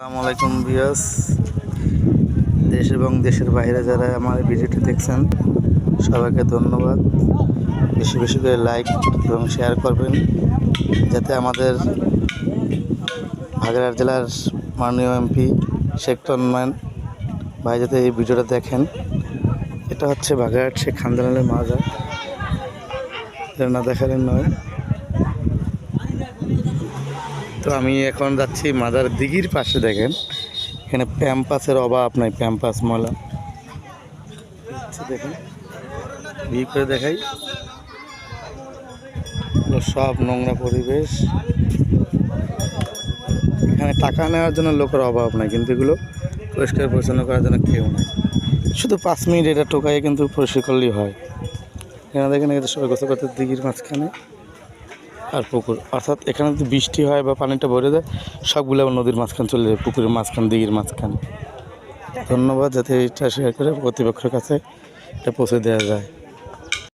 আসসালামু আলাইকুম বিয়াস দেশ এবং দেশের বাইরে যারা আমার ভিডিওটি দেখছেন, সবাইকে ধন্যবাদ। বেশি বেশি করে লাইক এবং শেয়ার করবেন, যাতে আমাদের ভাগড়ার জেলার মাননীয় এমপি শেখ তন্ময় ভাই যাতে এই ভিডিওটা দেখেন। এটা হচ্ছে বাগেরহাট শেখ খানদানের মাজার। এটা না দেখালেন নয়। তো আমি এখন যাচ্ছি মাদার দিঘির পাশে দেখেন। এখানে প্যাম্পাসের অভাব নাই, প্যাম্পাস ময়লা। আচ্ছা দেখেন। বিয়ে করে দেখাই। সব নোংরা পরিবেশ। এখানে টাকা নেওয়ার জন্য লোকের অভাব নাই, কিন্তু এগুলো পরিষ্কার পরিচ্ছন্ন করার জন্য কেউ নাই। শুধু পাঁচ মিনিট এটা টোকাই কিন্তু পরিষ্কার করলেই হয়। এখানে দেখেন এটা সবাই গোসল করতে দিঘির মাঝখানে। আর পুকুর। অর্থাৎ এখানে যদি বৃষ্টি হয় বা পানিটা ভরে যায়, সবগুলো আবার নদীর মাঝখানে চলে যায়, পুকুরের মাঝখান, দিঘির মাঝখান। ধন্যবাদ, যাতে এটা শেয়ার করে কর্তৃপক্ষের কাছে এটা পৌঁছে দেওয়া যায়।